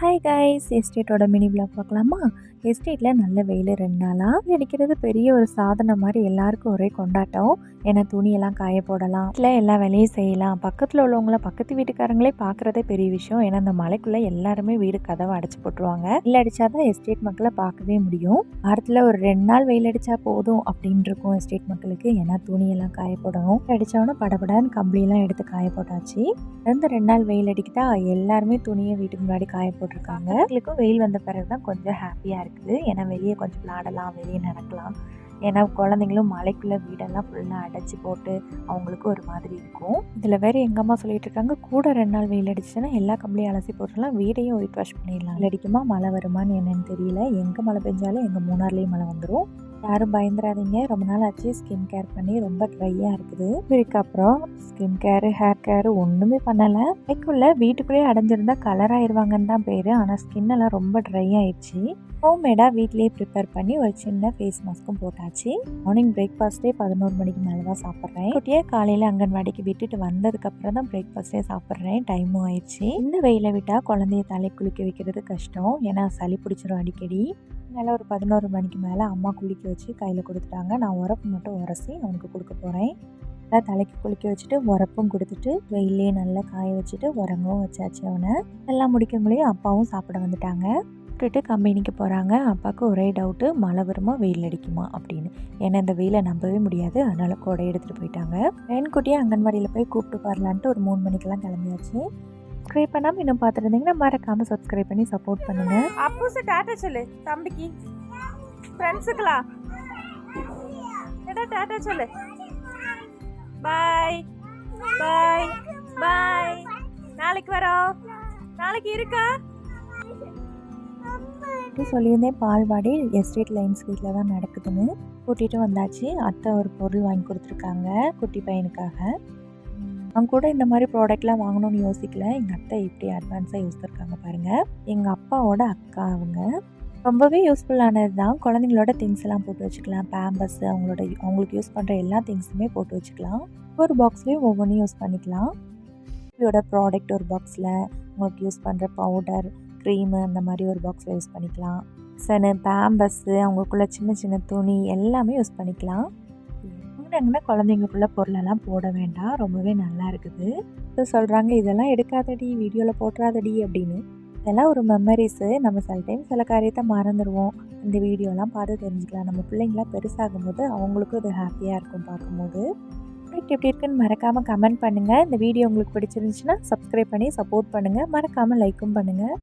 Hi guys எஸ்டேட்டோட mini black பார்க்கலாமா? எஸ்டேட்டில் நல்ல வெயில் ரெண்டு நாளாக அடிக்கிறது பெரிய ஒரு சாதனை மாதிரி எல்லாருக்கும் ஒரே கொண்டாட்டம். ஏன்னா துணியெல்லாம் காய போடலாம் இல்லை எல்லா வேலையும் செய்யலாம். பக்கத்தில் உள்ளவங்கள பக்கத்து வீட்டுக்காரங்களே பார்க்குறதே பெரிய விஷயம். ஏன்னா அந்த மலைக்குள்ளே எல்லாருமே வீடு கதவை அடைச்சி போட்டுருவாங்க. வெயில் அடித்தா தான் எஸ்டேட் மக்களை பார்க்கவே முடியும். வாரத்தில் ஒரு ரெண்டு நாள் வெயில் அடித்தா போதும் அப்படின்னு இருக்கும் எஸ்டேட் மக்களுக்கு. ஏன்னா துணியெல்லாம் காய போடணும். அடித்தவொன்னே படபடன்னு கம்பளியெல்லாம் எடுத்து காய போட்டாச்சு. இந்த ரெண்டு நாள் வெயில் அடிக்கிட்டா எல்லாருமே துணியை வீட்டுக்கு முன்னாடி காய போட்டிருக்காங்க. எங்களுக்கும் வெயில் வந்த பிறகு தான் கொஞ்சம் ஹாப்பியாக இருக்குது. ஏன்னா வெளியே கொஞ்சம் விளாடலாம் வெளியே நடக்கலாம். ஏன்னா குழந்தைங்களும் மலைக்குள்ளே வீடெல்லாம் ஃபுல்லாக அடைச்சி போட்டு அவங்களுக்கு ஒரு மாதிரி இருக்கும். இதில் வேறு எங்கள் அம்மா சொல்லிட்டு இருக்காங்க கூட ரெண்டு நாள் வெயில் அடிச்சுன்னா எல்லா கம்பளியும் அலசி போட்டுலாம் வீடையும் ஒயிட் வாஷ் பண்ணிடலாம். அடிக்குமா? மழை வருமான்னு என்னன்னு தெரியல. எங்கே மழை பெஞ்சாலும் எங்கள் மூணார்லேயும் மழை வந்துடும் யாரும் பயந்துடாதீங்க ரொம்ப நாள் ஆச்சு. ஸ்கின் கேர் பண்ணி ரொம்ப ட்ரையாக இருக்குது. இதுக்கப்புறம் ஸ்கின் கேரு ஹேர் கேரு ஒன்றுமே பண்ணலை. லைக்குள்ள வீட்டுக்குள்ளேயே அடைஞ்சிருந்தா கலர் ஆயிடுவாங்கன்னு தான் பேர். ஆனால் ஸ்கின் எல்லாம் ரொம்ப ட்ரை ஆயிடுச்சு ஹோம்மேடாக வீட்லேயே ப்ரிப்பேர் பண்ணி ஒரு சின்ன ஃபேஸ் மாஸ்க்கும் போட்டாச்சு. மார்னிங் பிரேக்ஃபாஸ்ட்டே பதினோரு மணிக்கு மேலே தான் சாப்பிட்றேன். குட்டியே காலையில் அங்கன்வாடிக்கு விட்டுட்டு வந்ததுக்கப்புறம் தான் பிரேக்ஃபாஸ்ட்டே சாப்பிட்றேன். டைமும் ஆயிடுச்சு இந்த வெயில விட்டால் குழந்தைய தலை குளிக்க வைக்கிறது கஷ்டம். ஏன்னா சளி பிடிச்சிரும் அடிக்கடி. நல்ல ஒரு பதினோரு மணிக்கு மேலே அம்மா குளிக்க வச்சு கையில் கொடுத்துட்டாங்க. நான் உரப்பு மட்டும் உரசி அவனுக்கு கொடுக்க போகிறேன் நல்லா தலைக்கு குளிக்க வச்சுட்டு உரப்பும் கொடுத்துட்டு வெயிலே நல்லா காய வச்சுட்டு உரங்கவும் வச்சாச்சு அவனை. எல்லாம் முடிக்கும்போதே அப்பாவும் சாப்பிட வந்துட்டாங்க. விட்டுட்டு கம்பெனிக்கு போகிறாங்க அப்பாவுக்கு ஒரே டவுட்டு மழை வருமா வெயில் அடிக்குமா அப்படின்னு. ஏன்னா இந்த வெயிலை நம்பவே முடியாது. அதனால் கொடை எடுத்துகிட்டு போயிட்டாங்க. பெண்குட்டியை அங்கன்வாடியில் போய் கூப்பிட்டு வரலான்ட்டு ஒரு மூணு மணிக்கெல்லாம் கிளம்பியாச்சு. சப்ஸ்கிரைப் பண்ணாமல் இன்னும் பார்த்துருந்தீங்கன்னா மறக்காமல் சப்ஸ்கிரைப் பண்ணி சப்போர்ட் பண்ணுங்கள் அப்பூசு டாட்டா சொல்லு தம்பிக்கு. ஃப்ரெண்ட்ஸுக்கலாம் எடா டாட்டா சொல்லு. பாய் பாய் பாய் நாளைக்கு வரோம் நாளைக்கு இருக்கா? சொல்லியிருந்தேன் பால்வாடி எஸ்டேட் லைன்ஸ் வீட்டில் தான் நடக்குதுன்னு. கூட்டிகிட்டு வந்தாச்சு. அத்தை ஒரு பொருள் வாங்கி கொடுத்துருக்காங்க குட்டி பையனுக்காக. அவங்க கூட இந்த மாதிரி ப்ராடக்ட்லாம் வாங்கணும்னு யோசிக்கல. எங்கள் அத்தை இப்படி அட்வான்ஸாக யோசிச்சிருக்காங்க பாருங்கள் எங்கள் அப்பாவோட அக்கா அவங்க ரொம்பவே யூஸ்ஃபுல்லானது தான் குழந்தைங்களோட திங்ஸ் எல்லாம் போட்டு வச்சுக்கலாம். பேம்பஸ் அவங்களோட அவங்களுக்கு யூஸ் பண்ணுற எல்லா திங்ஸுமே போட்டு வச்சுக்கலாம். ஒவ்வொரு பாக்ஸ்லேயும் ஒவ்வொன்றும் யூஸ் பண்ணிக்கலாம். இதோட ப்ராடக்ட் ஒரு பாக்ஸில் உங்களுக்கு யூஸ் பண்ணுற பவுடர் க்ரீமு அந்த மாதிரி ஒரு பாக்ஸில் யூஸ் பண்ணிக்கலாம். சனு பேம்பஸ்ஸு அவங்களுக்குள்ள சின்ன சின்ன துணி எல்லாமே யூஸ் பண்ணிக்கலாம். வாங்கினாங்கன்னா குழந்தைங்களுக்குள்ள பொருளெல்லாம் போட வேண்டாம். ரொம்பவே நல்லா இருக்குது. ஸோ சொல்கிறாங்க இதெல்லாம் எடுக்காதடி வீடியோவில் போட்டுறாதடி அப்படின்னு. இதெல்லாம் ஒரு மெமரிஸு நம்ம சில டைம் சில காரியத்தை மறந்துடுவோம் இந்த வீடியோலாம் பார்த்து தெரிஞ்சுக்கலாம். நம்ம பிள்ளைங்களாம் பெருசாகும் போது அவங்களுக்கும் இது ஹாப்பியாக இருக்கும் பார்க்கும்போது. ப்ராடக்ட் எப்படி இருக்குன்னு மறக்காமல் கமெண்ட் பண்ணுங்கள் இந்த வீடியோ உங்களுக்கு பிடிச்சிருந்துச்சுன்னா சப்ஸ்கிரைப் பண்ணி சப்போர்ட் பண்ணுங்கள் மறக்காமல் லைக்கும் பண்ணுங்கள்